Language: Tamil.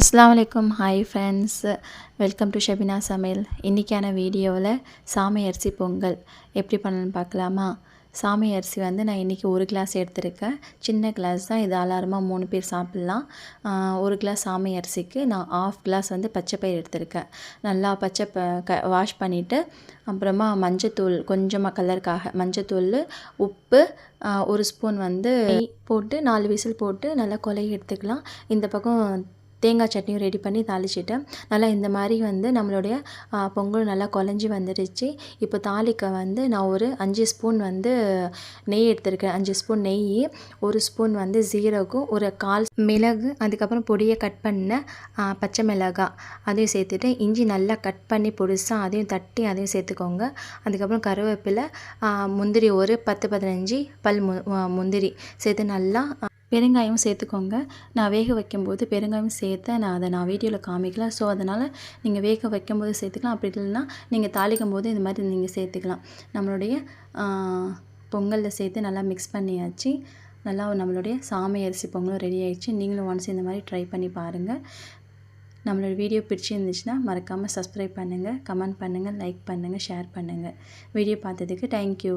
அஸ்ஸலாமு அலைக்கும். Hi friends welcome to Shabina சமையல் இன்றைக்கான வீடியோவில் சாமை அரிசி பொங்கல் எப்படி பண்ணணும்னு பார்க்கலாமா? சாமை அரிசி வந்து நான் இன்றைக்கி ஒரு கிளாஸ் எடுத்திருக்கேன். சின்ன கிளாஸ் தான். இது அலாரமாக மூணு பேர் சாப்பிட்லாம். ஒரு கிளாஸ் சாமை அரிசிக்கு நான் ஆஃப் கிளாஸ் வந்து பச்சை பயிர் எடுத்திருக்கேன். நல்லா பச்சை ப க வாஷ் பண்ணிவிட்டு அப்புறமா மஞ்சத்தூள் கொஞ்சமாக கலருக்காக மஞ்சத்தூள் உப்பு ஒரு ஸ்பூன் வந்து போட்டு நாலு விசில் போட்டு நல்லா கொலை எடுத்துக்கலாம். இந்த பக்கம் தேங்காய் சட்னியும் ரெடி பண்ணி தாளிச்சிட்டேன். நல்லா இந்த மாதிரி வந்து நம்மளுடைய பொங்கல் நல்லா குழஞ்சி வந்துடுச்சு இப்போ தாளிக்க வந்து நான் ஒரு அஞ்சு ஸ்பூன் வந்து நெய் எடுத்திருக்கேன். அஞ்சு ஸ்பூன் நெய் ஒரு ஸ்பூன் வந்து ஜீரகம் ஒரு கால் மிளகு அதுக்கப்புறம் பொடியை கட் பண்ண பச்சை மிளகாய் அதையும் சேர்த்துட்டு இஞ்சி நல்லா கட் பண்ணி பொடிசாக அதையும் தட்டி அதையும் சேர்த்துக்கோங்க. அதுக்கப்புறம் கருவேப்பிலை முந்திரி ஒரு பத்து பதினஞ்சு பல் மு முந்திரி சேர்த்து நல்லா பெருங்காயம் சேர்த்துக்கோங்க. நான் வேக வைக்கும்போது பெருங்காயம் சேர்த்து நான் அதை நான் வீடியோவில் காமிக்கல. ஸோ அதனால் நீங்கள் வேக வைக்கும்போது சேர்த்துக்கலாம். அப்படி இல்லைன்னா நீங்கள் தாளிக்கும் போது இந்த மாதிரி நீங்கள் சேர்த்துக்கலாம். நம்மளுடைய பொங்கலில் சேர்த்து நல்லா மிக்ஸ் பண்ணியாச்சு. நல்லா நம்மளுடைய சாமி அரிசி பொங்கலும் ரெடி ஆகிடுச்சு நீங்களும் ஒன்ஸ் இந்த மாதிரி ட்ரை பண்ணி பாருங்கள் நம்மளோட வீடியோ பிடிச்சிருந்துச்சுன்னா மறக்காமல் சப்ஸ்கிரைப் பண்ணுங்கள் கமெண்ட் பண்ணுங்கள் லைக் பண்ணுங்கள் ஷேர் பண்ணுங்கள் வீடியோ பார்த்ததுக்கு தேங்க்யூ